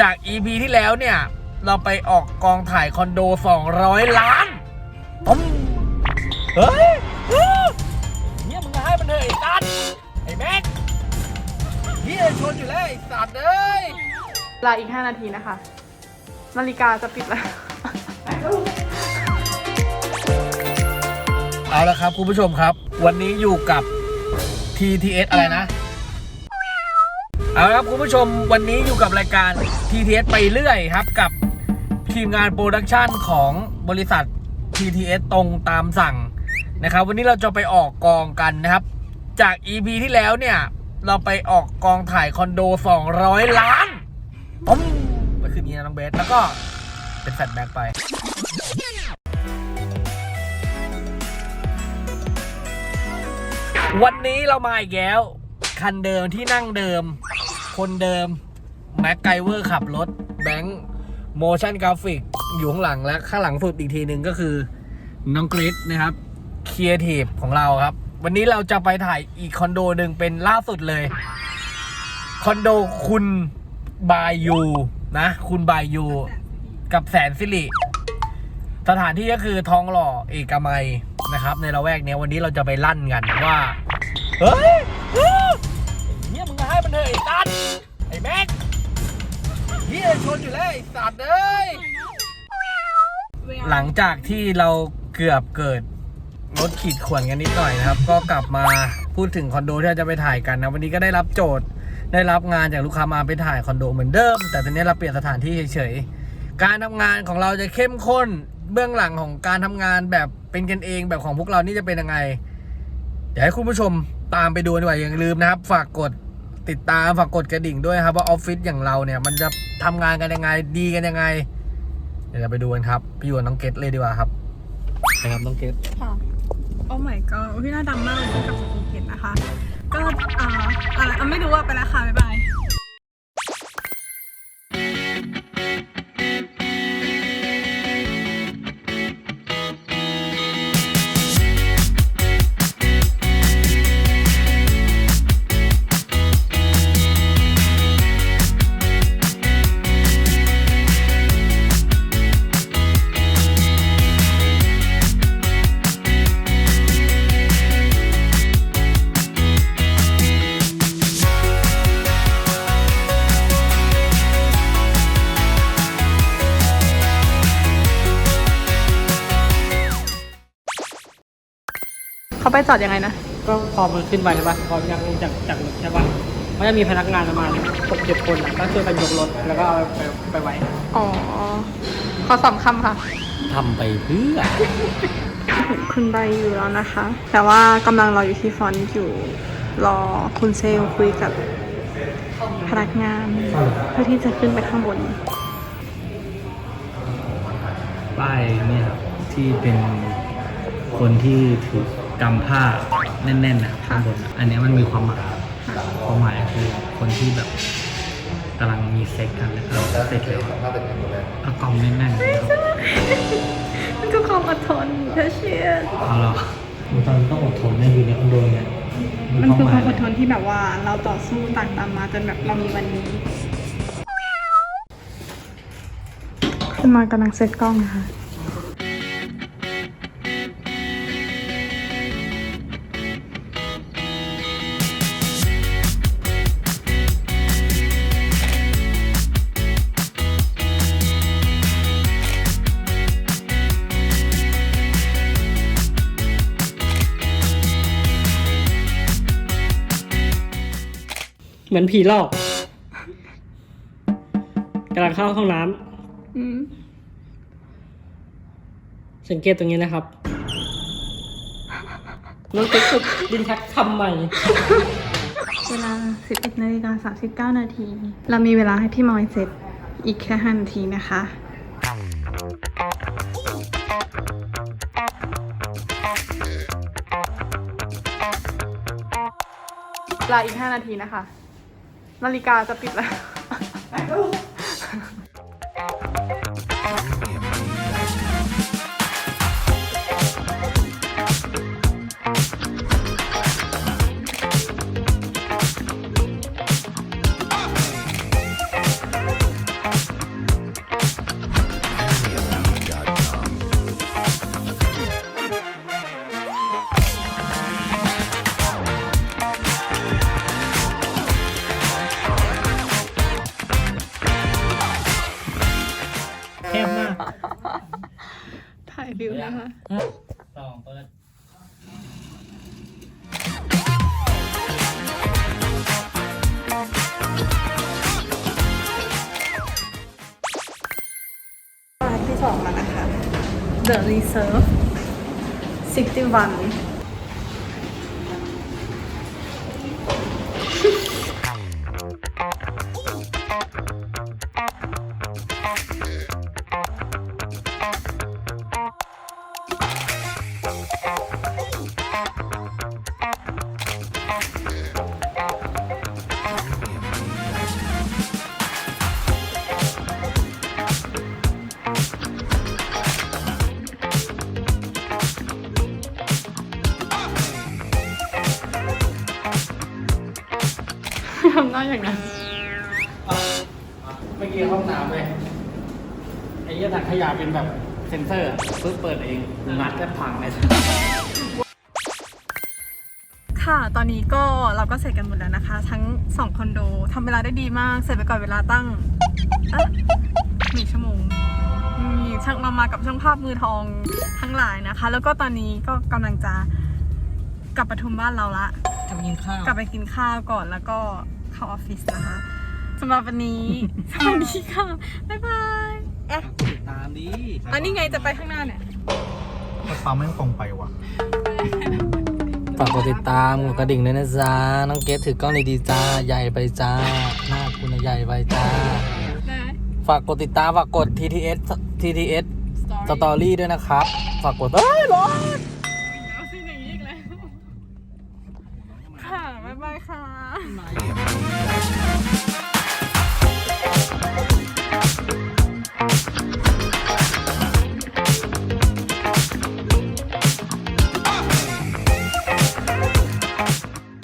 จาก EP ที่แล้วเนี่ย เราไปออกกองถ่ายคอนโด 200 ล้านตุ้มเฮ้ยเฮ้ยเนี่ยมึงให้มันเถอะไอ้สัตว์ไอ้แม็กเฮียชนอยู่แล้วไอ้สัตว์เอ้ยเวลาอีก 5 นาทีนะคะ นาฬิกาจะปิดแล้ว เอาละครับ คุณผู้ชมครับ วันนี้อยู่กับ TTS อะไรนะ เอาละครับคุณผู้ชมวันนี้อยู่กับรายการ TTS ไปเรื่อยครับกับทีมงานโปรดักชันของบริษัท TTS ตรงตามสั่งนะครับ วันนี้เราจะไปออกกองกันนะครับ จาก EP ที่แล้วเนี่ย เราไปออกกองถ่ายคอนโด 200 ล้านตุ้มไปคืนนี้นะน้องเบสแล้วก็เป็นแฟลชแบ็กไปวันนี้เรามาอีกแล้ว คันเดิมที่นั่งเดิม คนเดิมแม็กไกเวอร์ขับรถแบงค์โมชั่นกราฟิกอยู่ข้างหลังและข้างหลังสุดอีกทีหนึ่งก็คือน้องกริดนะครับครีเอทีฟของเราครับ วันนี้เราจะไปถ่ายอีกคอนโดหนึ่งเป็นล่าสุดเลยคอนโดคุณบายยูนะ คุณบายยูกับแสนสิริสถานที่ก็คือทองหล่อเอกมัยนะครับ ในละแวกนี้วันนี้เราจะไปลั่นกันว่า เฮ้ย มันเถอะไอ้สัตว์ไอ้แม็กเฮียชนอยู่แล้วไอ้สัตว์เอ้ยหลังจากที่เราเกือบเกิดรถขีดข่วนกันนิดหน่อยนะครับ ก็กลับมาพูดถึงคอนโดที่เราจะไปถ่ายกันนะวันนี้ก็ได้รับโจทย์ได้รับงานจากลูกค้ามาไปถ่ายคอนโดเหมือนเดิม แต่ตอนนี้เราเปลี่ยนสถานที่เฉยๆการทำงานของเราจะเข้มข้นเบื้องหลังของการทำงานแบบเป็นกันเองแบบของพวกเรานี่จะเป็นยังไงเดี๋ยวให้คุณผู้ชมตามไปดูดีกว่าอย่าลืมนะครับ ฝากกด ติดตามฝากกดกระดิ่งด้วยครับว่าออฟฟิศอย่างเราเนี่ย มันจะทำงานกันยังไงดีกันยังไง เดี๋ยวเราไปดูกันครับพี่อยู่กับน้องเกตเลยดีกว่าครับนะครับน้องเกตค่ะโอ้ my god พี่หน้าดำมากเลยกับภูเก็ตนะคะ ก็อ่าอะไรอะไม่รู้ว่าไปแล้วค่ะบ๊ายบาย เขาไปจอดยังไงนะ ก็พอมันขึ้นไปใช่ปะพอยังลงจากจากรถใช่ปะมันจะมีพนักงานประมาณหกเจ็ดคนอะก็ช่วยกันยกรถแล้วก็เอาไปไปไว้ อ๋อ ขอสองคำค่ะ ทำไปเพื่อ คุณใบอยู่แล้วนะคะ แต่ว่ากำลังรออยู่ที่ฟอนต์อยู่ รอคุณเซลลคุยกับพนักงาน เพื่อที่จะขึ้นไปข้างบน ป้ายเนี่ยครับที่เป็นคนที่ถือ กำผ้าแน่นๆนะข้างบนอะอันเนี้ยมันมีความหมายความหมายคือคนที่แบบกำลังมีเซ็กกันแล้วก็เสร็จแล้วเอากล่องแน่นๆนะครับมันคือความอดทนเธอเชียร์เอาหรอมันตอนต้องอดทนเนี่ยอยู่ในคอนโดเนี่ยมันคือความอดทนนที่แบบว่าเราต่อสู้ต่างตามมาจนแบบเรามีวันนี้ขึ้นมากำลังเซตกล้องนะคะ เหมือนผีหลอกกำลังเข้าห้องน้ำอืมสังเกตตรงนี้นะครับ น้องติ๊กฝึกดินทักคำใหม่ เวลา 11นาฬิกา39นาที เรามีเวลาให้พี่มอยเสร็จอีกแค่5นาทีนะคะ เวลาอีก 5 นาทีนะคะ นาฬิกาจะปิดแล้ว ถ่ายวิวนะคะ สองเปิดร้านที่สองแล้วนะคะ The Reserve 61ำหน้าอย่างนั้น เมื่อกี้ห้องน้ำเลยไอ้เหี้ยถังขยะเป็นแบบเซ็นเซอร์อะปึ๊บเปิดเองงัดแทบพังเลย ค่ะ ตอนนี้ก็เราก็เสร็จกันหมดแล้วนะคะ ทั้งสองคอนโดทำเวลาได้ดีมาก เสร็จไปก่อนเวลาตั้งเอ๊ะหนึ่งชั่วโมงนี่ช่างมามากับช่างภาพมือทองทั้งหลายนะคะ แล้วก็ตอนนี้ก็กำลังจะกลับปทุมบ้านเราละทำกินข้าว กลับไปกินข้าวก่อนแล้วก็ เข้าออฟฟิศนะคะสำหรับวันนี้ สวัสดีค่ะ บ๊ายบายอะติดตามดีอันนี้ไงจะไปข้างหน้าเนี่ยปั๊มแม่งตรงไปว่ะ ฝากกดติดตามกดกระดิ่งด้วยนะจ๊ะ น้องเกดถือกล้องดีๆจ้า ใหญ่ไปจ้า หน้าคุณน่ะใหญ่ไปจ้า ได้ฝากกดติดตาม ฝากกด TTS TTS สตอรี่ด้วยนะครับ ฝากกดเอ้ยร้อนเอาสิ่งอย่างนี้อีกแล้ว ค่ะ บ๊ายบายค่ะ ไ